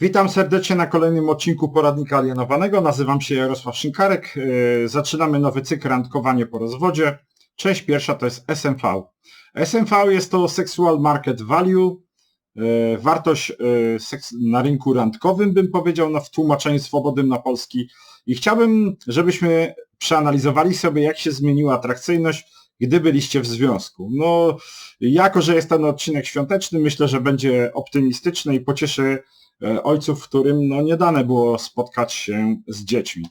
Witam serdecznie na kolejnym odcinku Poradnika Alienowanego. Nazywam się Jarosław Szynkarek. Yy, Zaczynamy nowy cykl Randkowanie po rozwodzie. Część pierwsza to jest SMV. SMV jest to Sexual Market Value, yy, wartość seks- na rynku randkowym, bym powiedział, w tłumaczeniu swobodnym na polski. I chciałbym, żebyśmy przeanalizowali sobie, jak się zmieniła atrakcyjność, gdy byliście w związku. No, jako, że jest ten odcinek świąteczny, myślę, że będzie optymistyczny i pocieszy e, ojców, którym no, nie dane było spotkać się z dziećmi.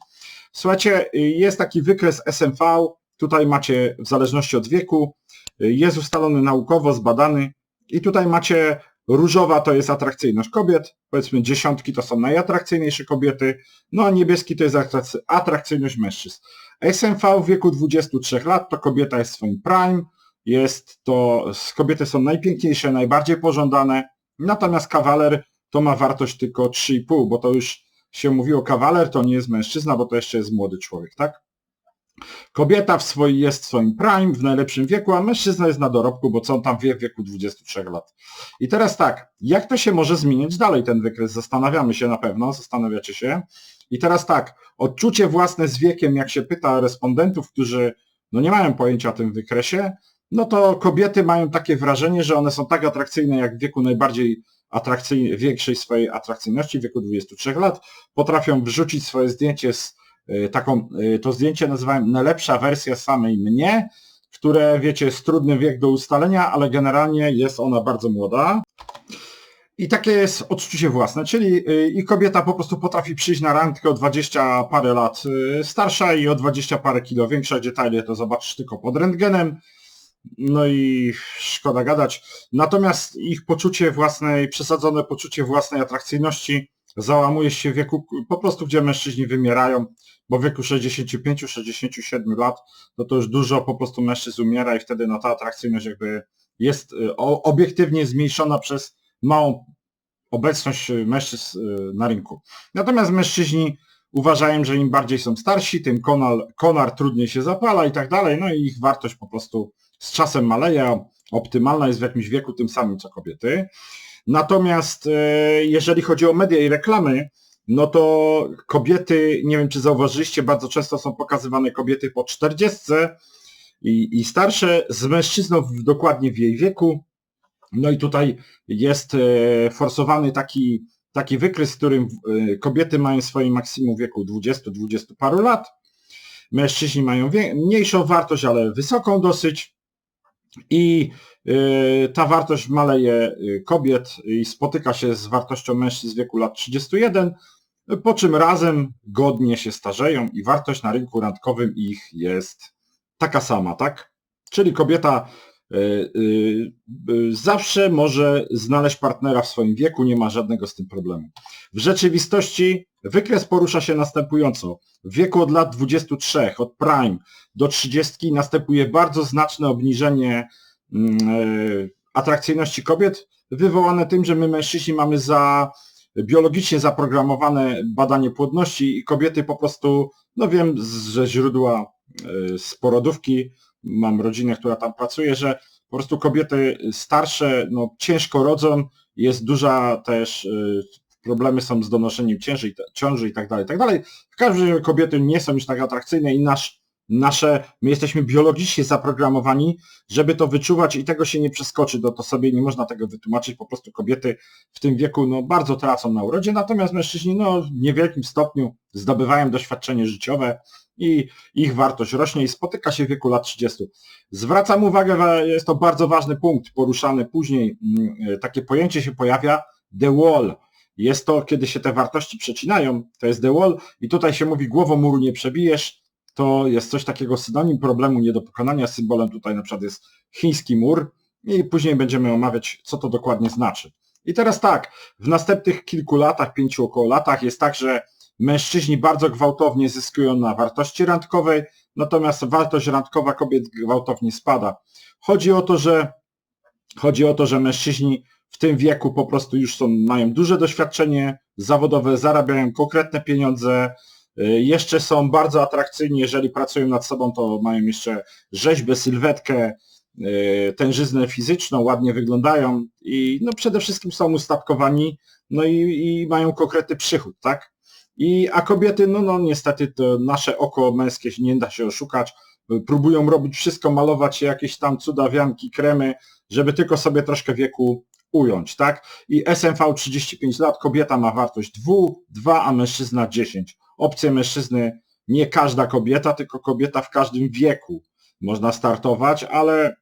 Słuchajcie, y, jest taki wykres SMV, tutaj macie w zależności od wieku, y, jest ustalony naukowo, zbadany. I tutaj macie różowa to jest atrakcyjność kobiet, powiedzmy dziesiątki to są najatrakcyjniejsze kobiety, no a niebieski to jest atrakcy- atrakcyjność mężczyzn. SMV w wieku 23 lat to kobieta jest w swoim prime, jest to, kobiety są najpiękniejsze, najbardziej pożądane, natomiast kawaler to ma wartość tylko 3,5, bo to już się mówiło, kawaler to nie jest mężczyzna, bo to jeszcze jest młody człowiek, tak? Kobieta w swoi, jest w swoim prime, w najlepszym wieku, a mężczyzna jest na dorobku, bo co on tam wie w wieku 23 lat. I teraz tak, jak to się może zmieniać dalej ten wykres? Zastanawiamy się na pewno, zastanawiacie się. I teraz tak, odczucie własne z wiekiem, jak się pyta respondentów, którzy no nie mają pojęcia o tym wykresie, no to kobiety mają takie wrażenie, że one są tak atrakcyjne jak w wieku najbardziej atrakcyjnej, większej swojej atrakcyjności, w wieku 23 lat, potrafią wrzucić swoje zdjęcie z y, taką, y, to zdjęcie nazywałem najlepsza wersja samej mnie, które wiecie jest trudny wiek do ustalenia, ale generalnie jest ona bardzo młoda. I takie jest odczucie własne, czyli y, i kobieta po prostu potrafi przyjść na randkę o 20 parę lat starsza i o 20 parę kilo większa, detale to zobaczysz tylko pod rentgenem, no i szkoda gadać. Natomiast ich poczucie własnej, przesadzone poczucie własnej atrakcyjności załamuje się w wieku po prostu, gdzie mężczyźni wymierają, bo w wieku 65-67 lat, no to już dużo po prostu mężczyzn umiera i wtedy no ta atrakcyjność jakby jest y, obiektywnie zmniejszona przez małą obecność mężczyzn y, na rynku. Natomiast mężczyźni uważają, że im bardziej są starsi, tym konar, konar trudniej się zapala i tak dalej, no i ich wartość po prostu z czasem maleje, optymalna jest w jakimś wieku tym samym co kobiety. Natomiast e, jeżeli chodzi o media i reklamy, no to kobiety, nie wiem czy zauważyliście, bardzo często są pokazywane kobiety po 40 i, i starsze z mężczyzną w, dokładnie w jej wieku. No i tutaj jest e, forsowany taki, taki wykres, w którym e, kobiety mają swoje maksimum wieku 20-20 paru lat. Mężczyźni mają mniejszą wartość, ale wysoką dosyć. I y, ta wartość maleje y, kobiet i spotyka się z wartością mężczyzn z wieku lat 31, po czym razem godnie się starzeją i wartość na rynku randkowym ich jest taka sama, tak? Czyli kobieta y, y, y, zawsze może znaleźć partnera w swoim wieku, nie ma żadnego z tym problemu. W rzeczywistości wykres porusza się następująco. W wieku od lat 23, od prime do 30 następuje bardzo znaczne obniżenie mm, e, atrakcyjności kobiet, wywołane tym, że my mężczyźni mamy za biologicznie zaprogramowane badanie płodności i kobiety po prostu, no wiem ze źródła e, z porodówki, mam rodzinę, która tam pracuje, że po prostu kobiety starsze no, ciężko rodzą, jest duża też, e, problemy są z donoszeniem cięży, ciąży i tak dalej, tak dalej. W każdym razie kobiety nie są już tak atrakcyjne i nasz, nasze, my jesteśmy biologicznie zaprogramowani, żeby to wyczuwać i tego się nie przeskoczy, to, to sobie nie można tego wytłumaczyć, po prostu kobiety w tym wieku no, bardzo tracą na urodzie, natomiast mężczyźni no, w niewielkim stopniu zdobywają doświadczenie życiowe i ich wartość rośnie i spotyka się w wieku lat 30. Zwracam uwagę, że jest to bardzo ważny punkt poruszany później, mm, takie pojęcie się pojawia, the wall. Jest to, kiedy się te wartości przecinają, to jest the wall i tutaj się mówi głową muru nie przebijesz, to jest coś takiego synonim problemu nie do pokonania, symbolem tutaj na przykład jest chiński mur i później będziemy omawiać, co to dokładnie znaczy. I teraz tak, w następnych kilku latach, pięciu około latach jest tak, że mężczyźni bardzo gwałtownie zyskują na wartości randkowej, natomiast wartość randkowa kobiet gwałtownie spada. Chodzi o to, że chodzi o to, że mężczyźni w tym wieku po prostu już są, mają duże doświadczenie zawodowe, zarabiają konkretne pieniądze, jeszcze są bardzo atrakcyjni, jeżeli pracują nad sobą, to mają jeszcze rzeźbę, sylwetkę, y, tężyznę fizyczną, ładnie wyglądają i no przede wszystkim są ustatkowani, no i, i mają konkretny przychód, tak? I, a kobiety, no, no niestety to nasze oko męskie nie da się oszukać, próbują robić wszystko, malować jakieś tam cudawianki, kremy, żeby tylko sobie troszkę wieku ująć, tak? I SMV 35 lat, kobieta ma wartość 2, 2, a mężczyzna 10. Opcje mężczyzny nie każda kobieta, tylko kobieta w każdym wieku można startować, ale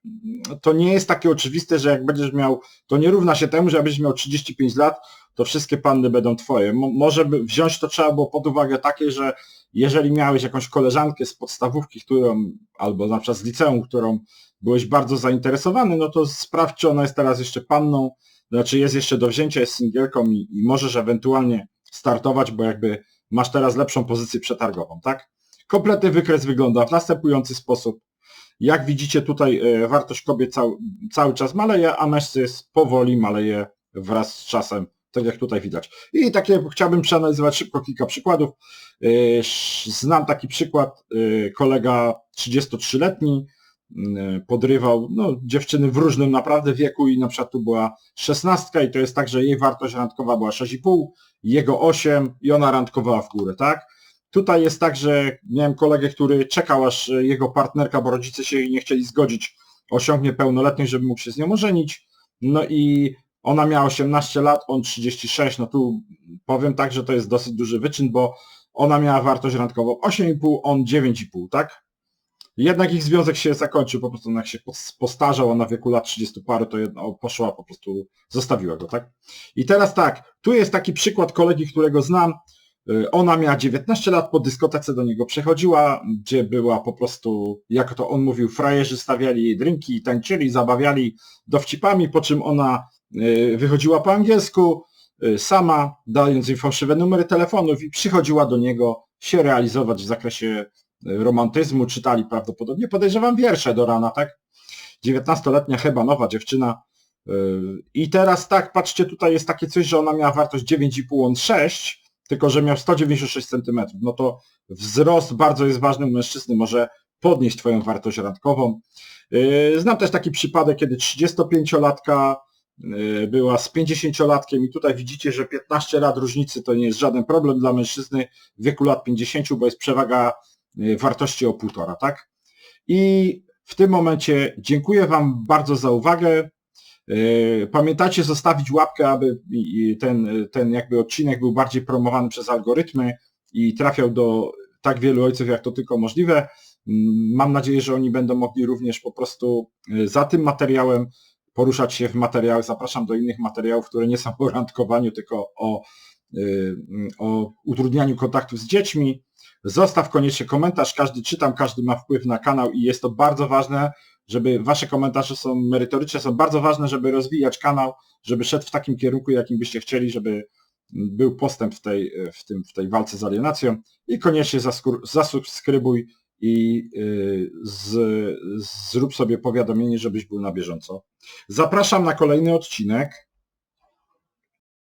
to nie jest takie oczywiste, że jak będziesz miał, to nie równa się temu, że jak będziesz miał 35 lat, to wszystkie panny będą twoje. Mo może by wziąć to trzeba było pod uwagę takie, że jeżeli miałeś jakąś koleżankę z podstawówki, którą, albo na przykład z liceum, którą byłeś bardzo zainteresowany, no to sprawdź, czy ona jest teraz jeszcze panną, znaczy jest jeszcze do wzięcia, jest singielką i, i możesz ewentualnie startować, bo jakby masz teraz lepszą pozycję przetargową, tak? Kompletny wykres wygląda w następujący sposób. Jak widzicie tutaj e, wartość kobiet cały, cały czas maleje, a mężczyzn powoli maleje wraz z czasem, tak jak tutaj widać. I takie chciałbym przeanalizować szybko kilka przykładów. E, znam taki przykład, e, kolega 33-letni, podrywał no, dziewczyny w różnym naprawdę wieku i na przykład tu była 16 i to jest tak, że jej wartość randkowa była 6,5, jego 8 i ona randkowała w górę, tak? Tutaj jest tak, że miałem kolegę, który czekał aż jego partnerka, bo rodzice się nie chcieli zgodzić, osiągnie pełnoletność, żeby mógł się z nią ożenić. No i ona miała 18 lat, on 36, no tu powiem tak, że to jest dosyć duży wyczyn, bo ona miała wartość randkową 8,5, on 9,5, tak? Jednak ich związek się zakończył, po prostu jak się postarzał, ona w wieku lat 30 paru, to poszła, po prostu zostawiła go, tak? I teraz tak, tu jest taki przykład kolegi, którego znam, y, ona miała 19 lat, po dyskotece do niego przechodziła, gdzie była po prostu, jak to on mówił, frajerzy stawiali jej drinki, tańczyli, zabawiali dowcipami, po czym ona y, wychodziła po angielsku, y, sama, dając im fałszywe numery telefonów i przychodziła do niego się realizować w zakresie romantyzmu, czytali prawdopodobnie, podejrzewam, wiersze do rana, tak? 19-letnia chyba nowa dziewczyna. Yy, I teraz tak, patrzcie, tutaj jest takie coś, że ona miała wartość 9,5, on 6, tylko że miał 196 cm. No to wzrost bardzo jest ważny u mężczyzny, może podnieść Twoją wartość randkową. Yy, znam też taki przypadek, kiedy 35-latka yy, była z 50-latkiem i tutaj widzicie, że 15 lat różnicy to nie jest żaden problem dla mężczyzny w wieku lat 50, bo jest przewaga Y, wartości o półtora, tak? I w tym momencie dziękuję Wam bardzo za uwagę. Y, pamiętajcie zostawić łapkę, aby ten, ten jakby odcinek był bardziej promowany przez algorytmy i trafiał do tak wielu ojców, jak to tylko możliwe. Mm, mam nadzieję, że oni będą mogli również po prostu y, za tym materiałem poruszać się w materiałach. Zapraszam do innych materiałów, które nie są o randkowaniu, tylko o, o utrudnianiu kontaktów z dziećmi. Zostaw koniecznie komentarz, każdy czytam, każdy ma wpływ na kanał i jest to bardzo ważne, żeby wasze komentarze są merytoryczne, są bardzo ważne, żeby rozwijać kanał, żeby szedł w takim kierunku, jakim byście chcieli, żeby był postęp w tej, w tym, w tej walce z alienacją i koniecznie zasubskrybuj i yy, z, zrób sobie powiadomienie, żebyś był na bieżąco. Zapraszam na kolejny odcinek.